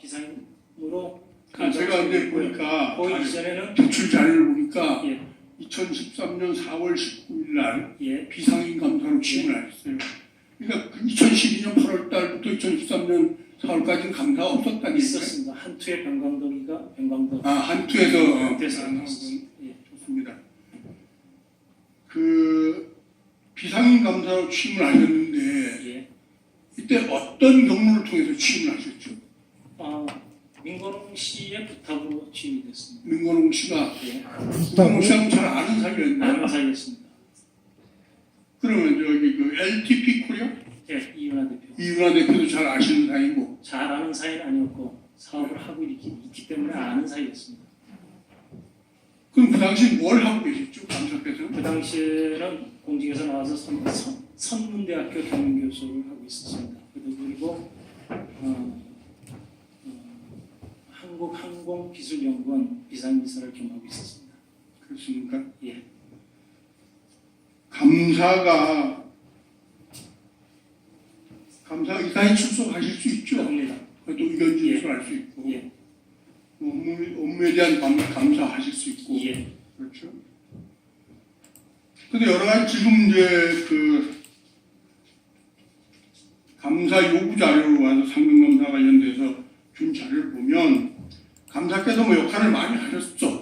비상으로 아, 제가 근데 보니까 그 자료- 이전에는 제출 자료를 보니까 예, 2013년 4월 19일 날 예, 비상인 감사로 취임을 하셨어요. 그러니까 2012년 8월 달부터 2013년 4월까지는 감사가 없었다는 얘기죠. 있었습니다. 한투의 변광덕이가 변광덕 아, 한투에서 한투에서 아, 있었습니다. 예, 좋습니다. 그 비상인 감사로 취임을 하셨는데 예. 이때 어떤 경로를 통해서 취임을 하셨죠? 아, 민건웅 씨의 부탁으로 취임이 됐습니다. 민건웅 씨가 예, 민건웅 씨하고 잘 아는 사이였나요? 아는 사이였습니다. 그러면 저기 그 LTP 코리아 예, 이윤아 대표. 이윤아 대표도 잘 아시는 사이고 잘 아는 사이는 아니었고 사업을 하고 있기, 있기 때문에 아는 사이였습니다. 그럼 그 당시 뭘 하고 계셨죠? 감사께서? 그 당시에는 공직에서 나와서 선, 선, 선문대학교 경영교수를 하고 있었습니다. 그리고 그리고 어, 어, 한국항공기술연구원 비상비서를 겸하고 있었습니다. 그렇습니까? 예, 감사가 감사 이사에 출석하실 수 있죠. 합니다. 그래도 의견 진술할 수 있고 예, 업무, 업무에 대한 감, 감사하실 수 있고 예, 그렇죠. 근데 여러 가지 지금 이제 그 감사 요구 자료로 와서 상금 감사 관련돼서 준 자료를 보면 감사께서 뭐 역할을 많이 하셨죠.